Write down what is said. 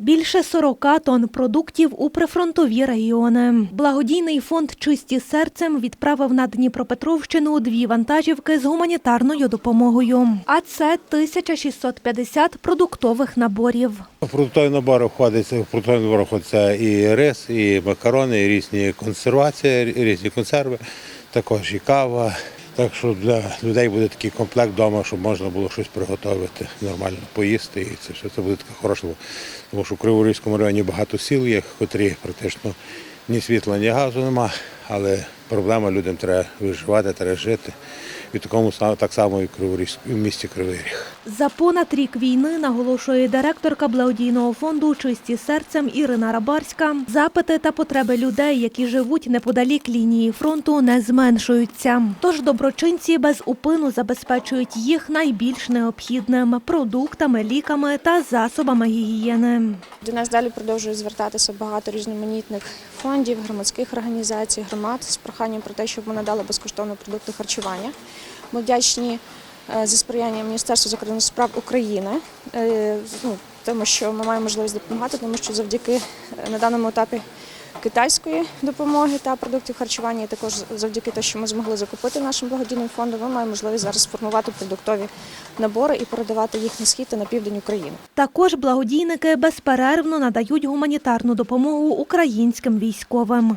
Більше 40 тонн продуктів у прифронтові регіони. Благодійний фонд Чисті серцем відправив на Дніпропетровщину дві вантажівки з гуманітарною допомогою. А це 1650 продуктових наборів. Продуктові набори входить в продуктові набори входить і рис, і макарони, і різні консервації, різні консерви, також і кава. Так що для людей буде такий комплект вдома, щоб можна було щось приготувати, нормально поїсти. І це все це буде таке хороше. Тому що в Криворізькому районі багато сіл є, котрі практично ні світла, ні газу нема, але проблема людям треба виживати, треба жити. І такому са- так само і в Криворізь- в місті Кривий Ріг. За понад рік війни, наголошує директорка благодійного фонду Чисті серцем Ірина Рабарська, запити та потреби людей, які живуть неподалік лінії фронту, не зменшуються. Тож доброчинці без упину забезпечують їх найбільш необхідним продуктами, ліками та засобами гігієни. До нас далі продовжує звертатися багато різноманітних фондів, громадських організацій, громад з проханням про те, щоб ми надали безкоштовно продукти харчування. Ми вдячні е, за сприяння Міністерства закордонних справ України, е, ну, тому що ми маємо можливість допомагати, тому що завдяки е, на даному етапі китайської допомоги та продуктів харчування, і також завдяки те, що ми змогли закупити нашим благодійним фондом, ми маємо можливість зараз сформувати продуктові набори і передавати їх на схід та на південь України. Також благодійники безперервно надають гуманітарну допомогу українським військовим.